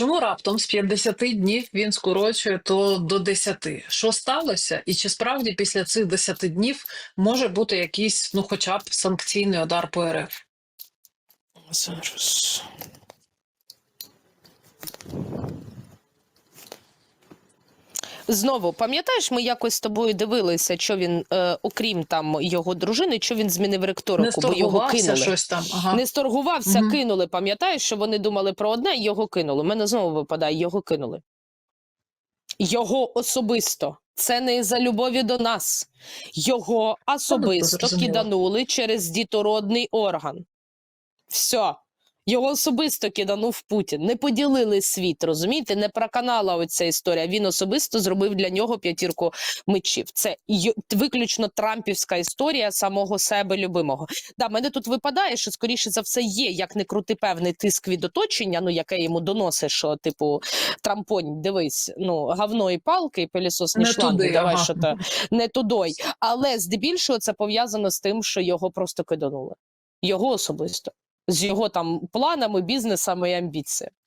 чому раптом з 50 днів він скорочує то до 10? Що сталося? І чи справді після цих 10 днів може бути якийсь, ну хоча б санкційний удар по РФ? Зараз. Знову пам'ятаєш, ми якось з тобою дивилися, що він, е, окрім там його дружини, що він змінив риторику, бо його кинули. щось там. Ага. Не сторгувався, Мгм. кинули. Пам'ятаєш, що вони думали про одне, його кинули. У мене знову випадає, його кинули. Його особисто. Це не за любові до нас. Його особисто киданули через дітородний орган. Все. Його особисто киданув Путін. Не поділили світ, розумієте? Не проканала оця історія. Він особисто зробив для нього п'ятірку мечів. Це виключно трампівська історія самого себе любимого. Да, мене тут випадає, що скоріше за все є, як не крути певний тиск від оточення, ну яке йому доносить, що типу трампонь, дивись, ну гавно і палки, і пилісосні Не шланги, туди, давай ага. що то не тудой. Але здебільшого це пов'язано з тим, що його просто киданули. Його особисто. З його там планами, бізнесами і амбіціями.